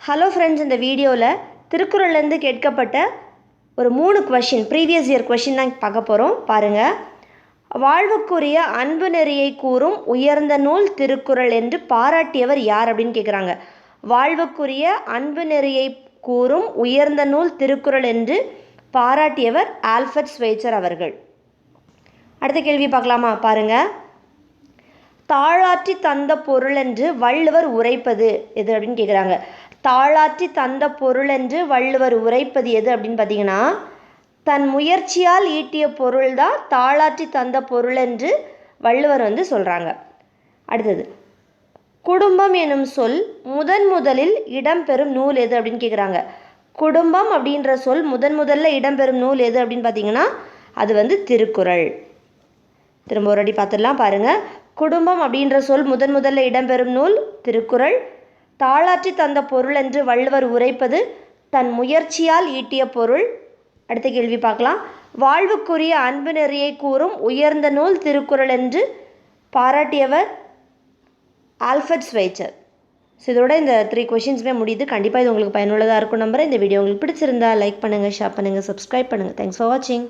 Hello friends இந்த வீடியோவில் திருக்குறள்லேருந்து கேட்கப்பட்ட ஒரு மூணு கொஷின் ப்ரீவியஸ் இயர் கொஷின் தான் பார்க்க போகிறோம் பாருங்கள் வாழ்வுக்குரிய அன்பு நெறியை கூறும் உயர்ந்த நூல் திருக்குறள் என்று பாராட்டியவர் யார் அப்படின்னு கேட்குறாங்க வாழ்வுக்குரிய அன்பு நெறியை கூறும் உயர்ந்த நூல் திருக்குறள் என்று பாராட்டியவர் ஆல்ஃபர்ட் ஸ்வைச்சர் அவர்கள். அடுத்த கேள்வி பார்க்கலாமா? பாருங்கள் தாழாற்றி தந்த பொருள் என்று வள்ளுவர் உரைப்பது எது அப்படின்னு கேட்குறாங்க தாளாற்றி தந்த பொருளென்று வள்ளுவர் உரைப்பது எது அப்படின்னு பார்த்தீங்கன்னா தன் முயற்சியால் ஈட்டிய பொருள் தான் தாளாற்றி தந்த பொருளென்று வள்ளுவர் வந்து சொல்கிறாங்க அடுத்தது குடும்பம் எனும் சொல் முதன் முதலில் இடம்பெறும் நூல் எது அப்படின்னு கேட்குறாங்க குடும்பம் அப்படின்ற சொல் முதன் முதல்ல இடம்பெறும் நூல் எது அப்படின்னு பார்த்தீங்கன்னா அது வந்து திருக்குறள். திரும்ப ஒரு அடி பார்த்துடலாம் பாருங்கள் குடும்பம் அப்படின்ற சொல் முதன் முதல்ல இடம்பெறும் நூல் திருக்குறள் தாளாற்றி தந்த பொருள் என்று வள்ளுவர் உரைப்பது தன் முயற்சியால் ஈட்டிய பொருள். அடுத்த கேள்வி பார்க்கலாம். வாழ்வுக்குரிய அன்பு நெறியை கூறும் உயர்ந்த நூல் திருக்குறள் என்று பாராட்டியவர் ஆல்ஃபர்ட் ஸ்வைச்சர். ஸோ இதோட இந்த த்ரீ கொஷின்ஸுமே முடியுது. கண்டிப்பாக இது உங்களுக்கு பயனுள்ளதாக இருக்கும் நம்புறேன். இந்த வீடியோ உங்களுக்கு பிடிச்சிருந்தா லைக் பண்ணுங்கள் ஷேர் பண்ணுங்கள் சப்ஸ்கிரைப் பண்ணுங்கள் தேங்க்ஸ் ஃபார் வாட்சிங்